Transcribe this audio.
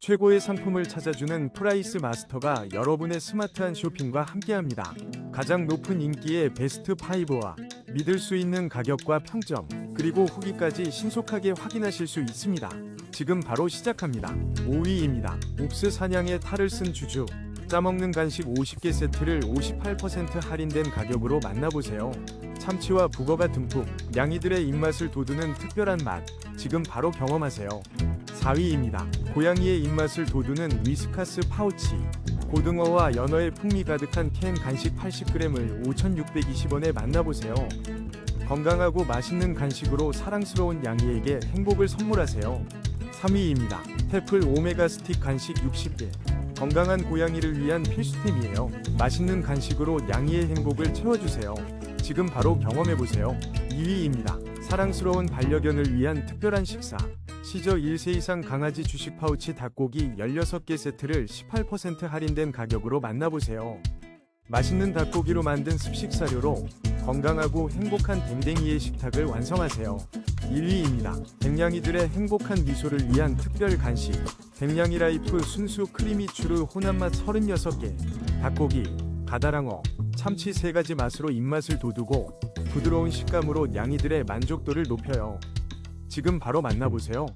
최고의 상품을 찾아주는 프라이스 마스터가 여러분의 스마트한 쇼핑과 함께합니다. 가장 높은 인기의 베스트 5와 믿을 수 있는 가격과 평점, 그리고 후기까지 신속하게 확인하실 수 있습니다. 지금 바로 시작합니다. 5위입니다. 옥스 사냥의 탈을 쓴 주주. 짜먹는 간식 50개 세트를 58% 할인된 가격으로 만나보세요. 참치와 북어가 듬뿍, 양이들의 입맛을 돋우는 특별한 맛. 지금 바로 경험하세요. 4위입니다. 고양이의 입맛을 돋우는 위스카스 파우치. 고등어와 연어의 풍미 가득한 캔 간식 80g을 5,620원에 만나보세요. 건강하고 맛있는 간식으로 사랑스러운 양이에게 행복을 선물하세요. 3위입니다. 태플 오메가 스틱 간식 60개. 건강한 고양이를 위한 필수템이에요. 맛있는 간식으로 양이의 행복을 채워주세요. 지금 바로 경험해보세요. 2위입니다. 사랑스러운 반려견을 위한 특별한 식사. 시저 1세 이상 강아지 주식 파우치 닭고기 16개 세트를 18% 할인된 가격으로 만나보세요. 맛있는 닭고기로 만든 습식 사료로 건강하고 행복한 댕댕이의 식탁을 완성하세요. 1위입니다. 댕냥이들의 행복한 미소를 위한 특별 간식. 댕냥이 라이프 순수 크리미 추르 혼합맛 36개. 닭고기, 가다랑어, 참치 3가지 맛으로 입맛을 돋우고 부드러운 식감으로 양이들의 만족도를 높여요. 지금 바로 만나보세요.